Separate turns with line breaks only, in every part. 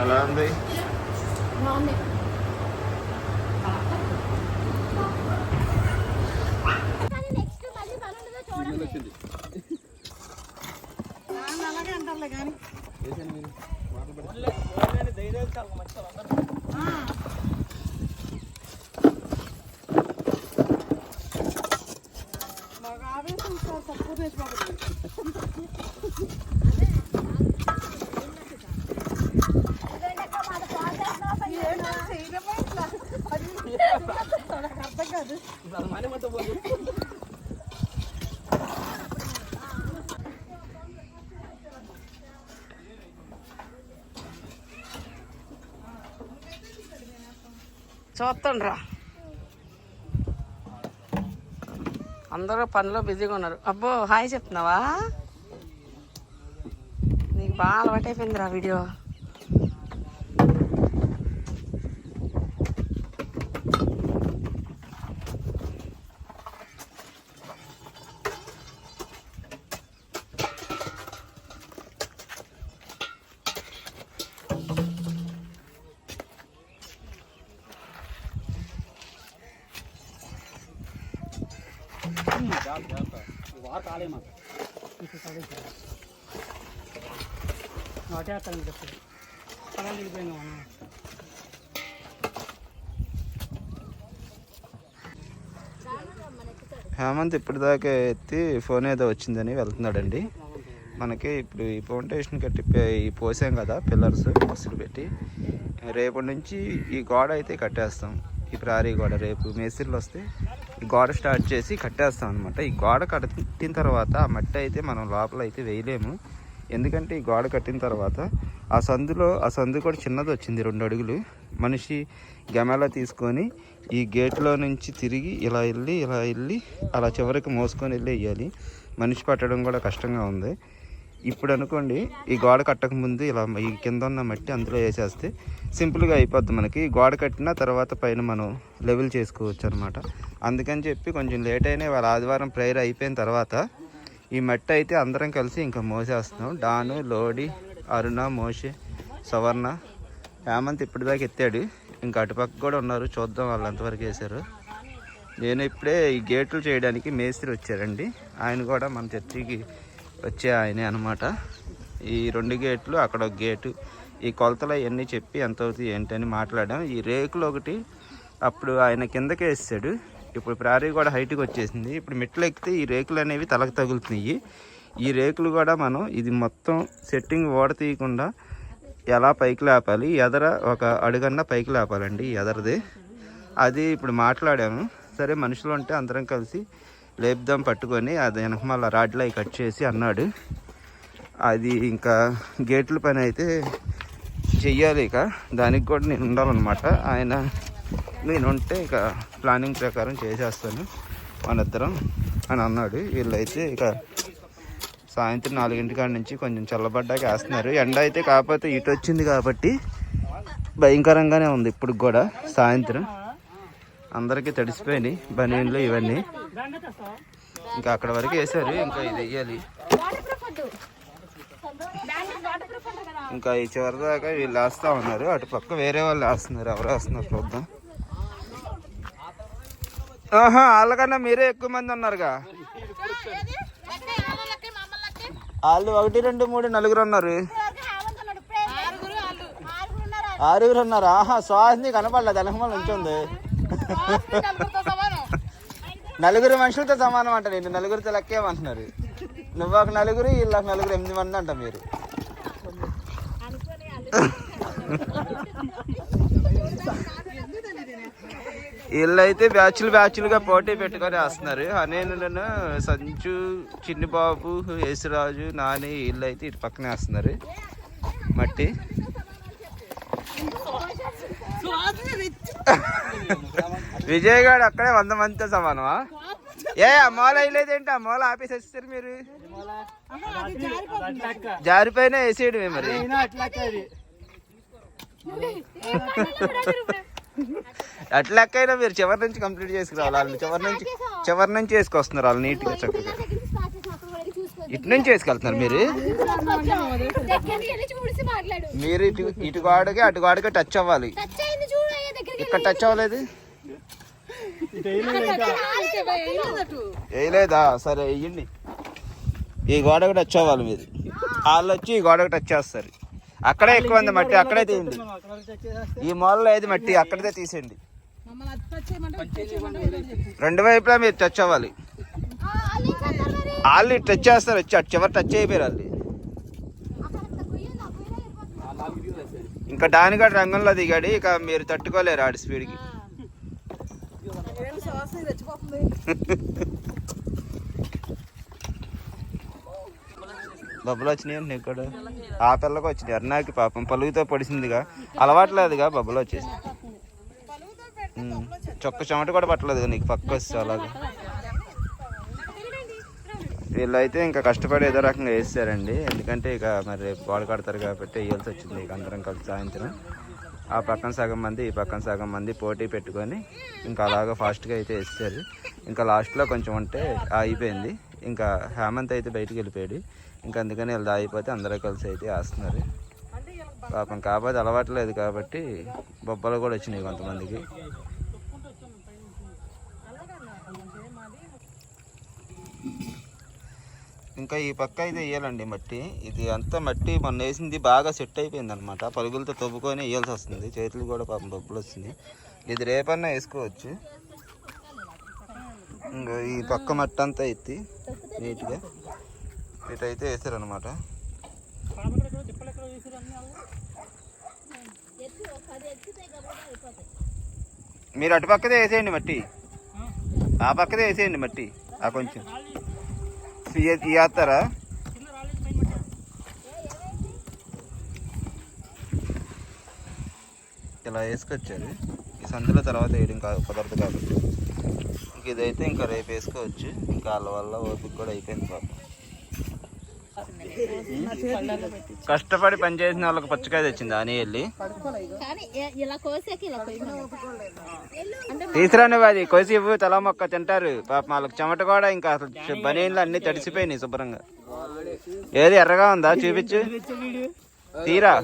ఎలా ఉంది
బాగుంది కానీ నెక్స్ట్ మళ్ళీ పని ఉండదో చూడండి
అలాగే అంటారులే కానీ మాకు ఆవేశం సార్ తక్కువ వేసుకోకూడదు ఏంటో చేయడమే ఇట్లా. అది నాకు అర్థం కాదు
చూస్తుండ్రా. అందరూ పనిలో బిజీగా ఉన్నారు. అబ్బో హాయ్ చెప్తున్నావా? నీకు బాగా అలవాటైపోయిందిరా వీడియో.
హేమంత్ ఇప్పటిదాకా ఎత్తి ఫోన్ ఏదో వచ్చిందని వెళ్తున్నాడండి. మనకి ఇప్పుడు ఈ ఫౌండేషన్ కట్టి పోసాం కదా పిల్లర్స్ బస్సులు పెట్టి. రేపటి నుంచి ఈ గోడ అయితే కట్టేస్తాం. ఈ ప్రారీ గోడ రేపు మేసిర్లు వస్తే ఈ గోడ స్టార్ట్ చేసి కట్టేస్తాం అనమాట ఈ గోడ కట్టిన తర్వాత ఆ మట్టి అయితే మనం లోపల అయితే వేయలేము. ఎందుకంటే ఈ గోడ కట్టిన తర్వాత ఆ సందులో ఆ సందు కూడా చిన్నది వచ్చింది రెండు అడుగులు. మనిషి గమెలా తీసుకొని ఈ గేట్లో నుంచి తిరిగి ఇలా వెళ్ళి ఇలా వెళ్ళి అలా చివరికి మోసుకొని వెళ్ళి వేయాలి మనిషి పట్టడం కూడా కష్టంగా ఉంది. ఇప్పుడు అనుకోండి ఈ గోడ కట్టక ముందు ఇలా ఈ కింద ఉన్న మట్టి అందులో వేసేస్తే సింపుల్గా అయిపోద్ది మనకి. గోడ కట్టిన తర్వాత పైన మనం లెవెల్ చేసుకోవచ్చు అనమాట అందుకని చెప్పి కొంచెం లేట్ అయినా వాళ్ళ ఆదివారం ప్రేయర్ అయిపోయిన తర్వాత ఈ మట్టి అయితే అందరం కలిసి ఇంకా మోసేస్తున్నాం. డాను లోడి అరుణ మోషే సవర్ణ. హేమంత్ ఇప్పటిదాకా ఎత్తాడు. ఇంకా అటుపక్క కూడా ఉన్నారు. చూద్దాం వాళ్ళు ఎంతవరకు వేశారు. నేను ఇప్పుడే ఈ గేట్లు చేయడానికి మేస్త్రి వచ్చారండి. ఆయన కూడా మన చర్చికి వచ్చే ఆయనే అనమాట ఈ రెండు గేట్లు అక్కడ ఒక గేటు. ఈ కొలతలు అవన్నీ చెప్పి ఎంత అవుతుంది ఏంటని మాట్లాడాం. ఈ రేకులు ఒకటి అప్పుడు ఆయన కిందకే వేసాడు ఇప్పుడు ప్రారీ కూడా హైట్కి వచ్చేసింది. ఇప్పుడు మెట్లు ఎక్కితే ఈ రేకులు అనేవి తలకు తగులుతున్నాయి. ఈ రేకులు కూడా మనం ఇది మొత్తం సెట్టింగ్ ఓడ తీయకుండా ఎలా పైకి లేపాలి? ఎదర ఒక అడుగన్నా పైకి లేపాలండి ఈ ఎదరది. అది ఇప్పుడు మాట్లాడాము. సరే మనుషులు ఉంటే అందరం కలిసి లేపుదాం పట్టుకొని అది వెనక మళ్ళీ రాడ్లు అవి కట్ చేసి అన్నాడు. అది ఇంకా గేట్ల పని అయితే చెయ్యాలి ఇక. దానికి కూడా నేను ఉండాలన్నమాట. ఆయన నేను ఉంటే ఇక ప్లానింగ్ ప్రకారం చేసేస్తాను మన ఇద్దరం అని అన్నాడు. వీళ్ళైతే ఇక సాయంత్రం నాలుగింటి కాడ నుంచి కొంచెం చల్లబడ్డాక వేస్తున్నారు. ఎండ అయితే కాకపోతే ఇటు వచ్చింది కాబట్టి భయంకరంగానే ఉంది ఇప్పుడు కూడా సాయంత్రం. అందరికీ తడిసిపోయినాయి బనీన్లు ఇవన్నీ. ఇంకా అక్కడ వరకు వేసారు ఇంకా ఇది వేయాలి. ఇంకా ఈ చివరి దాకా వీళ్ళు వేస్తా ఉన్నారు. అటు పక్క వేరే వాళ్ళు వేస్తున్నారు. ఎవరు వేస్తున్నారు చూద్దాం. ఆహా వాళ్ళకన్నా మీరే ఎక్కువ మంది ఉన్నారుగా. వాళ్ళు ఒకటి రెండు మూడు నలుగురు ఉన్నారు. ఆరుగురు ఉన్నారు. ఆహా శ్వాసని కనపడలేదు వెనకమాల ఉంచుంది నలుగురు మనుషులతో సమానం అంట నేను నలుగురితో లెక్కేమంటున్నారు నువ్వు ఒక నలుగురు వీళ్ళు ఒక నలుగురు ఎనిమిది మంది అంట మీరు. వీళ్ళైతే బ్యాచ్లు బ్యాచ్లుగా పోటీ పెట్టుకొని వేస్తున్నారు. అనేను సంచు చిన్ని బాబు యేసురాజు నాని వీళ్ళైతే ఇటు పక్కనే వేస్తున్నారు. మట్టి. విజయ్ గారు అక్కడే వంద మందితో సమానమా? ఏ ఆ మూల వేయలేదేంటి ఆ మూల ఆపేసి వచ్చేసారు మీరు? జారిపోయినా వేసేయడమే మరి. అట్లెక్కైనా మీరు చివరి నుంచి కంప్లీట్ చేసుకురావాలి వాళ్ళు చివరి నుంచి చివరి నుంచి వేసుకొస్తున్నారు వాళ్ళు నీట్గా చక్కగా. ఇటు నుంచి వేసుకెళ్తున్నారు మీరు? మీరు ఇటు ఇటు గోడకి అటు గోడకి టచ్ అవ్వాలి.
టచ్ అయింది చూడు అయ్యా దగ్గరికి
ఇక్కడ టచ్ అవ్వలేదు. వేయలేదా? సరే వెయ్యండి ఈ గోడకు టచ్ అవ్వాలి మీరు. వాళ్ళు వచ్చి ఈ గోడకు టచ్ చేస్తారు. అక్కడే ఎక్కువ ఉంది మట్టి అక్కడే తీయండి. ఈ మూలలో ఏది మట్టి? అక్కడిదే తీసేయండి. రెండు వైపులా మీరు టచ్ అవ్వాలి.
ఆ, వాళ్ళు
టచ్ చేస్తారు వచ్చి అటు చివరి టచ్ అయిపోయారు వాళ్ళు.
అక్కడ.
ఇంకా దానిగా రంగంలో దిగాడు ఇక మీరు తట్టుకోలేరు ఆడి స్పీడ్కి
ఏం శ్వాస ఇది రెచ్చిపోతుంది
బబ్బులు వచ్చినాయి నీకు కూడా ఆ పిల్లకి వచ్చినాయి. అరుణాకి పాపం పలుగుతో పొడిసిందిగా. అలవాట్లేదుగా బబ్బులు వచ్చేసి. చొక్క చెమట కూడా పట్టలేదు నీకు పక్క వస్తే అలాగా. వీళ్ళైతే ఇంకా కష్టపడి ఏదో రకంగా వేస్తారండి. ఎందుకంటే ఇక మరి రేపు గోడ కడతారు కాబట్టి వేయాల్సి వచ్చింది. ఇక అందరం కలిసి సాయంత్రం ఆ పక్కన సగం మంది ఈ పక్కన సగం మంది పోటీ పెట్టుకొని ఇంకా అలాగా ఫాస్ట్గా అయితే వేస్తారు. ఇంకా లాస్ట్లో కొంచెం ఉంటే అయిపోయింది ఇంకా హేమంత్ అయితే బయటికి వెళ్ళిపోయాడు. ఇంకా అందుకని వీళ్ళు అయిపోతే అందరూ కలిసి అయితే వేస్తున్నారు. పాపం కాకపోతే అలవాట్లేదు కాబట్టి బొబ్బలు కూడా వచ్చినాయి కొంతమందికి. ఇంకా ఈ పక్క అయితే వేయాలండి మట్టి. ఇది అంతా మట్టి మొన్న వేసింది బాగా సెట్ అయిపోయింది అనమాట పరుగులతో తవ్వుకొని వేయాల్సి వస్తుంది. చేతులు కూడా పాపం బొబ్బులు వస్తుంది ఇది రేపన్నా వేసుకోవచ్చు. ఇంకా ఈ పక్క మట్టి అంతా ఎత్తి నీట్గా. ఇటైతే వేసారనమాట మీరు అటు పక్కదే వేసేయండి మట్టి. ఆ పక్కదే వేసేయండి మట్టి. ఆ కొంచెం. తీస్తారా ఇలా వేసుకొచ్చారు. ఈ సందులో తర్వాత వేయడం కాదు కుదరదు కాబట్టి. ఇంక ఇదైతే ఇంకా రేపు వేసుకోవచ్చు. ఇంకా వాళ్ళ వల్ల ఓపిక కూడా అయిపోయింది పాపం. కష్టపడి పని చేసిన వాళ్ళకి పచ్చకాయ తెచ్చింది అని వెళ్ళి?
కానీ ఏ- ఇలా కోసాక ఇలా కొయ్యమన్నారు.
తీసురాని అది కోసి ఇవ్వు తల మొక్క తింటారు. పాప వాళ్ళకి చెమట కూడా ఇంకా అసలు బనీన్లు అన్ని తడిసిపోయినాయి శుభ్రంగా. ఏది ఎర్రగా ఉందా? చూపించు. తీరా.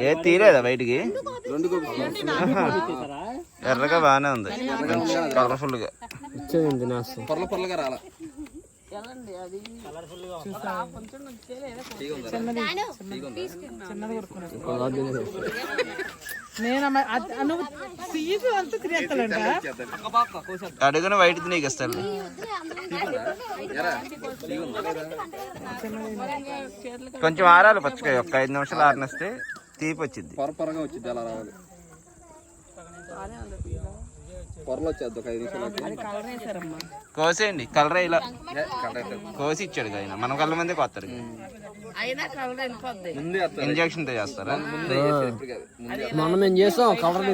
ఏ తీరేదా బయటికి? ఎర్రగా బాగానే ఉంది. కలర్ఫుల్గా.
పొరల పొరలుగా రాలా.
అడుగున వైట్ నీకు ఇస్తాడు కొంచెం ఆరాలి పచ్చకాయ ఒక్క ఐదు నిమిషాలు ఆరినిస్తే తీపి వచ్చింది
పొర పొరగా వచ్చింది అలా రావాలి. పొరలు వచ్చేది ఒక ఐదు నిమిషాలు
కోసేయండి కలర్ ఇలా. కోసి ఇచ్చాడు ఆయన. మన కళ్ళ మంది కొత్తారు ఇంజక్షన్తో చేస్తారా?
మొన్న మేము చేసాం కలర్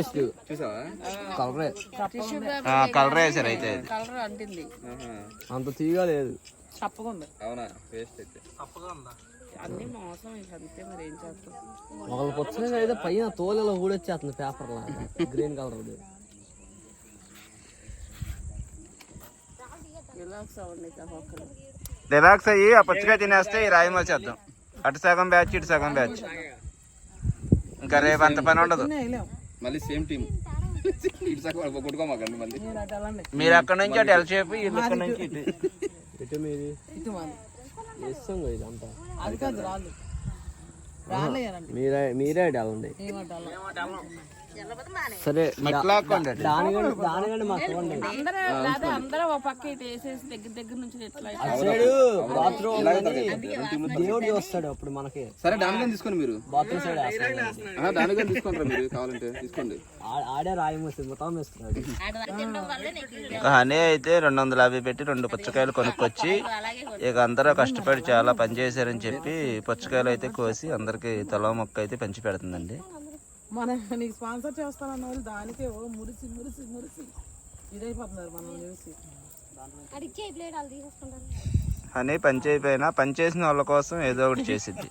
చూసావా?
కలరే
వేసారు అయితే
కలర్ అంటింది.
ఆహా.
అంత తీగా లేదు.
అవునా? వేస్ట్ అయితే.
అన్ని మోసం ఇక అంతే మరి ఏం చేస్తాం?
అయితే పైన తోలు ఇలా ఊడొచ్చేస్తుంది పేపర్ లాగా గ్రీన్ కలర్
రిలాక్స్
అయ్యి ఆ పచ్చిగా తినేస్తే ఈ రాయి చేద్దాం అటు సగం బ్యాచ్ ఇటు సగం బ్యాచ్ ఇంకా రేపు అంత పని ఉండదు.
మళ్ళీ సేమ్ టీమ్ ఇటు సగం కొట్టుకోమాకండి మళ్ళీ.
మీరు
అక్కడ నుంచి అటు ఎల్ షేప్ వీళ్ళు ఇక్కడ నుంచి ఇటు.
మాది? మీరే మీరే
ఏమంటారు
సరే
అందరూ ఒక పక్క వేసేసి దగ్గర దగ్గర నుంచి
దేవుడు చూస్తాడు అప్పుడు మనకి.
సరే తీసుకోండి మీరు.
బాత్రూమ్ సైడ్ వేస్తాడు
మీరు కావాలంటే తీసుకోండి.
ఆడే రాయమూసి మొత్తం వేస్తున్నాడు
ఇక హనీ అయితే రెండు వందల యాభై పెట్టి రెండు పుచ్చకాయలు కొనుక్కొచ్చి ఇక అందరూ కష్టపడి చాలా పని చేశారని చెప్పి పుచ్చకాయలు అయితే కోసి అందరికి తల మొక్క అయితే పంచి పెడుతుందండి.
మన నీకు స్పాన్సర్ చేస్తానన్న వాళ్ళు దానికే ఓ మురిసి మురిసి మురిసి ఇదైపోతున్నారు మనం చూసి
హనీ పని చేయకపోయినా పని చేసిన వాళ్ళ కోసం ఏదో ఒకటి చేసిద్ది.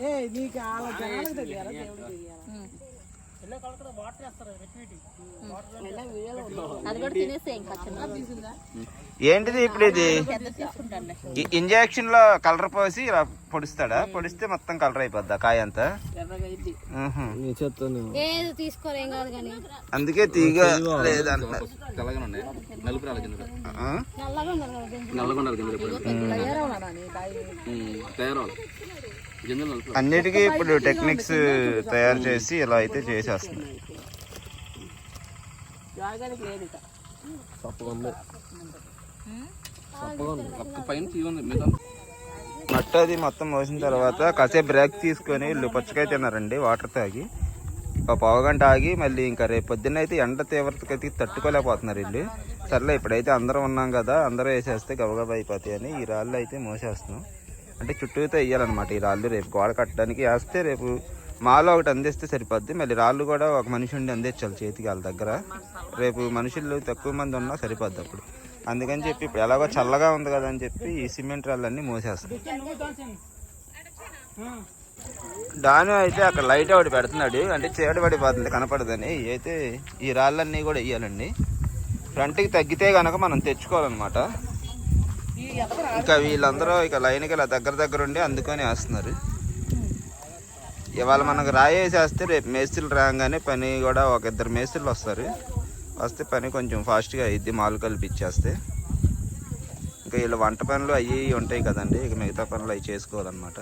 ఏ నీకు వాళ్ళ జనాలకు తెలియాలా? దేవుడికి తెలియాలా
అది కూడా తినేస్తే ఇంకా చిన్న
ఏంటిది ఇప్పుడు ఇది? ఇంజెక్షన్లో కలర్ పోసి ఇలా పొడిస్తాడా? పొడిస్తే మొత్తం కలర్ అయిపోద్దా కాయ అంతా? అందుకే తీగ?
నల్లగా
అన్నిటికీ ఇప్పుడు టెక్నిక్స్ తయారు చేసి ఇలా అయితే చేసేస్తున్నారు. నట్ట అది మొత్తం మోసిన తర్వాత కాసేపు బ్రేక్ తీసుకొని వీళ్ళు పుచ్చకాయ తిన్నారండి వాటర్ తాగి. ఒక పావుగంట ఆగి మళ్ళీ ఇంకా రేపు పొద్దున్న అయితే ఎండ తీవ్రతకైతే తట్టుకోలేకపోతున్నారు వీళ్ళు సర్లే ఇప్పుడైతే అందరం ఉన్నాం కదా అందరూ వేసేస్తే గబగబా అయిపోతాయి అని ఈ రాళ్ళు అయితే మోసేస్తున్నాం. అంటే చుట్టూతో వేయాలన్నమాట. ఈ రాళ్ళు రేపు గోడ కట్టడానికి వేస్తే రేపు మాలో ఒకటి అందిస్తే సరిపోద్ది. మళ్ళీ రాళ్ళు కూడా ఒక మనిషి ఉండి అందించాలి చేతికి వాళ్ళ దగ్గర. రేపు మనుషులు తక్కువ మంది ఉన్నా సరిపోద్ది అప్పుడు. అందుకని చెప్పి ఇప్పుడు ఎలాగో చల్లగా ఉంది కదా అని చెప్పి ఈ సిమెంట్ రాళ్ళన్నీ మోసేస్తాం దాని అయితే అక్కడ లైట్ ఒకటి పెడుతున్నాడు. అంటే చీడ పడిపోతుంది కనపడదని. అయితే ఈ రాళ్ళన్నీ కూడా వేయాలండి. ఫ్రంట్కి తగ్గితే కనుక మనం తెచ్చుకోవాలన్నమాట. ఇంకా వీళ్ళందరూ ఇక లైన్కి ఇలా దగ్గర దగ్గర ఉండి అందుకొని వేస్తున్నారు. ఇవాళ మనకు రాయి వేసేస్తే రేపు మేస్త్రీలు రాగానే పని కూడా ఒక ఇద్దరు మేస్త్రీలు వస్తారు. వస్తే పని కొంచెం ఫాస్ట్గా అయ్యిద్ది మాలు కల్పించేస్తే ఇంకా వీళ్ళు వంట పనులు అవి ఉంటాయి కదండి ఇక మిగతా పనులు అవి చేసుకోవాలన్నమాట.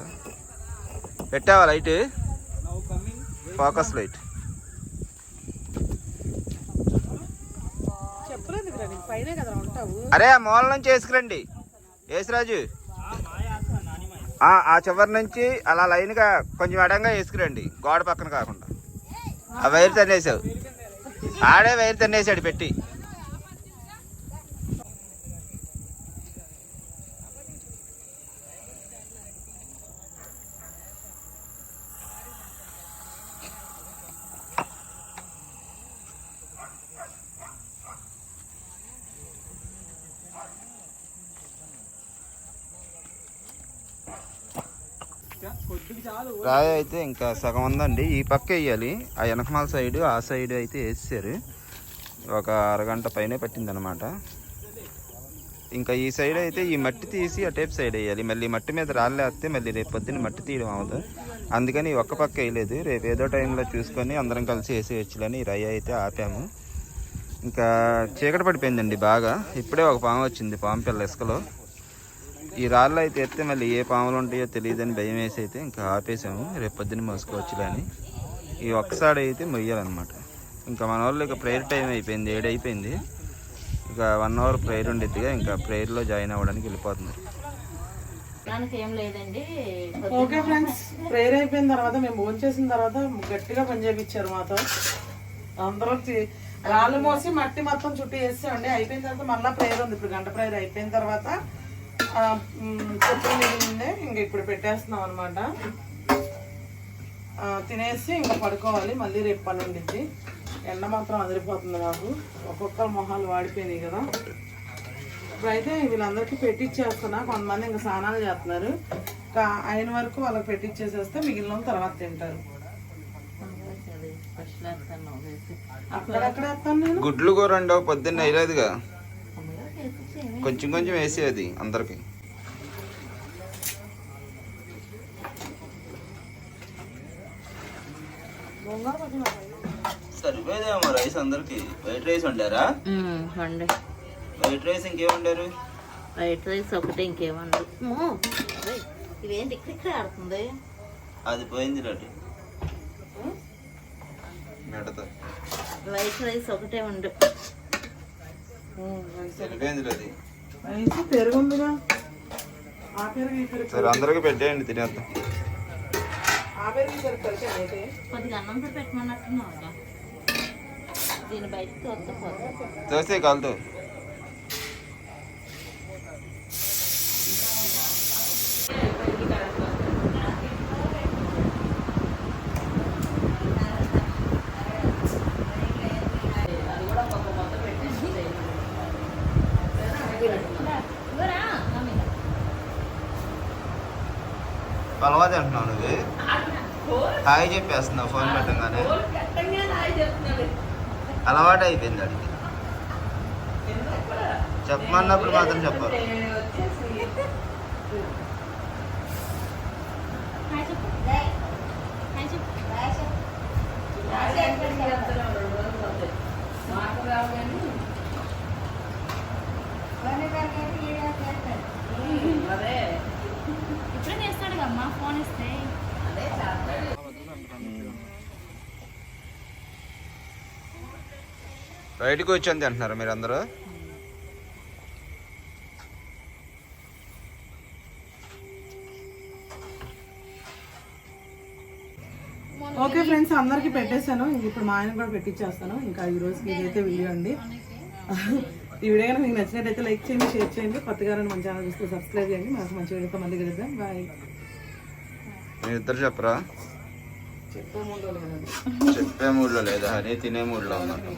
పెట్టావా లైట్? Focus light. అరే ఆ మూల నుంచి వేసుకురండి. యేసురాజు. ఆ చివరి నుంచి అలా లైన్గా కొంచెం అడంగా వేసుకురండి. గోడ పక్కన కాకుండా. ఆ వైర్ తన్నేసావు ఆడే వైర్ తన్నేసాడు పెట్టి. రాయి అయితే ఇంకా సగం ఉందండి. ఈ పక్క వేయాలి. ఆ వెనకమాల సైడ్ ఆ సైడ్ అయితే వేసారు ఒక అరగంట పైనే పట్టిందనమాట. ఇంకా ఈ సైడ్ అయితే ఈ మట్టి తీసి ఆ సైడ్ వేయాలి. మళ్ళీ మట్టి మీద రాళ్ళేస్తే మళ్ళీ రేపు పొద్దున్న మట్టి తీయడం అవ్వదు. అందుకని ఒక్క పక్క వేయలేదు. రేపు ఏదో టైంలో చూసుకొని అందరం కలిసి వేసేయచ్చులని రయ్య అయితే ఆపాము. ఇంకా చీకటి పడిపోయిందండి బాగా. ఇప్పుడే ఒక పాము వచ్చింది పాము పిల్ల ఇసుకలో. ఈ రాళ్ళు అయితే ఎత్తే మళ్ళీ ఏ పాములు ఉంటాయో తెలియదని భయం వేసి అయితే ఇంకా ఆపేసాము. రేపు పొద్దున్న మోసుకోవచ్చులే అని. ఈ ఒక్కసారి అయితే మొయ్యాలన్నమాట. ఇంకా మన వాళ్ళు ఇక ప్రేయర్ టైం అయిపోయింది ఏడు అయిపోయింది. ఇక వన్ అవర్ ప్రేయర్ ఉండిద్దిగా ఇంకా ప్రేయర్లో జాయిన్ అవ్వడానికి వెళ్ళిపోతుంది
దానికి ఏం లేదండి.
ఓకే ఫ్రెండ్స్ ప్రేయర్ అయిపోయిన తర్వాత మేము భోజనం చేసిన తర్వాత గట్టిగా పని చేపించారు మాతో. అందరూ రాళ్ళు మోసి మట్టి మొత్తం చుట్టూ వేసామండి అయిపోయిన తర్వాత మళ్ళీ ప్రేయర్ ఉంది. ఇప్పుడు గంట ప్రేయర్ అయిపోయిన తర్వాత మిగిలిందే ఇంక ఇప్పుడు పెట్టేస్తున్నాం అనమాట తినేసి ఇంకా పడుకోవాలి. మళ్ళీ రేపు పని ఉండిద్ది. ఎండ మాత్రం అదిరిపోతుంది మాకు ఒక్కొక్కరు మొహాలు వాడిపోయినాయి కదా. ఇప్పుడైతే వీళ్ళందరికీ పెట్టిచ్చేస్తున్నా. కొంతమంది ఇంకా స్నానాలు చేస్తున్నారు. ఇంకా అయిన వరకు వాళ్ళకి పెట్టిచ్చేసేస్తే మిగిలిన తర్వాత తింటారు. అక్కడెక్కడ వేస్తాను నేను?
గుడ్లు కూర ఉండవు పొద్దున్న వేయలేదుగా. కొంచెం కొంచెం వేసేది అందరికి. సరిపోయేదేమో రైస్ అందరికి. వైట్ రైస్ వండారా?
వండి.
వైట్ రైస్ ఇంకేం వండారు
వైట్ రైస్ ఒకటి ఇంకేమండి. ఇదేంటి ఇక్కడ ఆడుతుంది?
అది పోయింది మెడతో
వైట్ రైస్ ఒకటే ఉండు
సరే అందరికి పెట్టేయండి తినేద్దాం.
ఆ పెరుగు ఈ పెరుగు కలిసి అయితే
కొద్దిగా అన్నం కూడా పెట్టమన్నట్టున్నావు దీని బయటకు వస్తే పోతుంది
తోసే కాలుతో అలవాటు అంటున్నావు నువ్వు హాయ్ చెప్పేస్తున్నావు ఫోన్ పెట్టంగానే. అలవాటు అయిపోయింది అడిగి చెప్పమన్నప్పుడు మాత్రం చెప్పాలి.
చెప్పు హాయ్ చెప్పు ఇప్పుడే చేస్తాడు అమ్మా ఫోన్ ఇస్తే
బయటకు వచ్చి తింటున్నారు మీరు అందరూ
ఓకే ఫ్రెండ్స్ అందరికి పెట్టేశాను. ఇంక ఇప్పుడు మా ఆయన కూడా పెట్టించేస్తాను ఇంకా ఈ రోజుకి ఇదైతే వీడియో అండి. ఈ వీడియో మీకు నచ్చినట్టయితే లైక్ చేయండి షేర్ చేయండి. కొత్తగా మన ఛానల్ చూస్తే సబ్స్క్రైబ్ చేయండి. మనకు మంచి వీడియోతో మళ్ళీ కలుద్దాం. బాయ్.
మీరు ఇద్దరు చెప్పరా?
చెప్పే ముందు
మూడ్లో లేదా? అని తినే మూడ్లో
నాకు